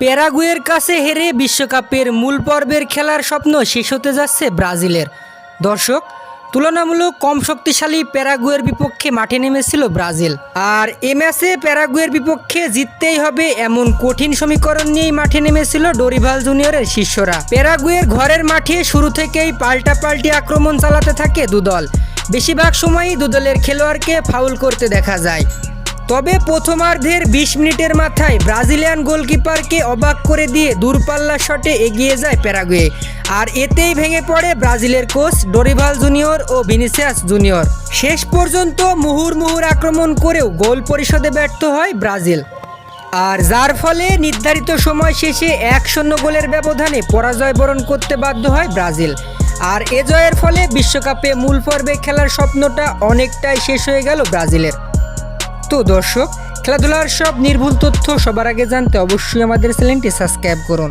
প্যারাগুয়ের কাছে হেরে বিশ্বকাপের মূল পর্বের খেলার স্বপ্ন শেষ হতে যাচ্ছে ব্রাজিলের। দর্শক, তুলনামূলক কম শক্তিশালী প্যারাগুয়ের বিপক্ষে মাঠে নেমেছিল ব্রাজিল। আর এ ম্যাচে প্যারাগুয়ের বিপক্ষে জিততেই হবে এমন কঠিন সমীকরণ নিয়েই মাঠে নেমেছিল ডোরিভাল জুনিয়রের শিষ্যরা। প্যারাগুয়ের ঘরের মাঠে শুরু থেকেই পাল্টাপাল্টি আক্রমণ চালাতে থাকে দুদল। বেশিরভাগ সময়ই দুদলের খেলোয়াড়কে ফাউল করতে দেখা যায়। তবে প্রথমার্ধের বিশ মিনিটের মাথায় ব্রাজিলিয়ান গোলকিপারকে অবাক করে দিয়ে দূরপাল্লা শটে এগিয়ে যায় প্যারাগুয়ে। আর এতেই ভেঙে পড়ে ব্রাজিলের কোচ ডোরিভাল জুনিয়র ও ভিনিসিয়াস জুনিয়র। শেষ পর্যন্ত মুহুর মুহুর আক্রমণ করেও গোল পরিশোধে ব্যর্থ হয় ব্রাজিল। আর যার ফলে নির্ধারিত সময় শেষে এক শূন্য গোলের ব্যবধানে পরাজয় বরণ করতে বাধ্য হয় ব্রাজিল। আর এ জয়ের ফলে বিশ্বকাপে মূল পর্বে খেলার স্বপ্নটা অনেকটাই শেষ হয়ে গেল ব্রাজিলের। তো দর্শক খেলাধুলার সব নির্ভুল তথ্য সবার আগে জানতে অবশ্যই আমাদের চ্যানেলটি সাবস্ক্রাইব করুন।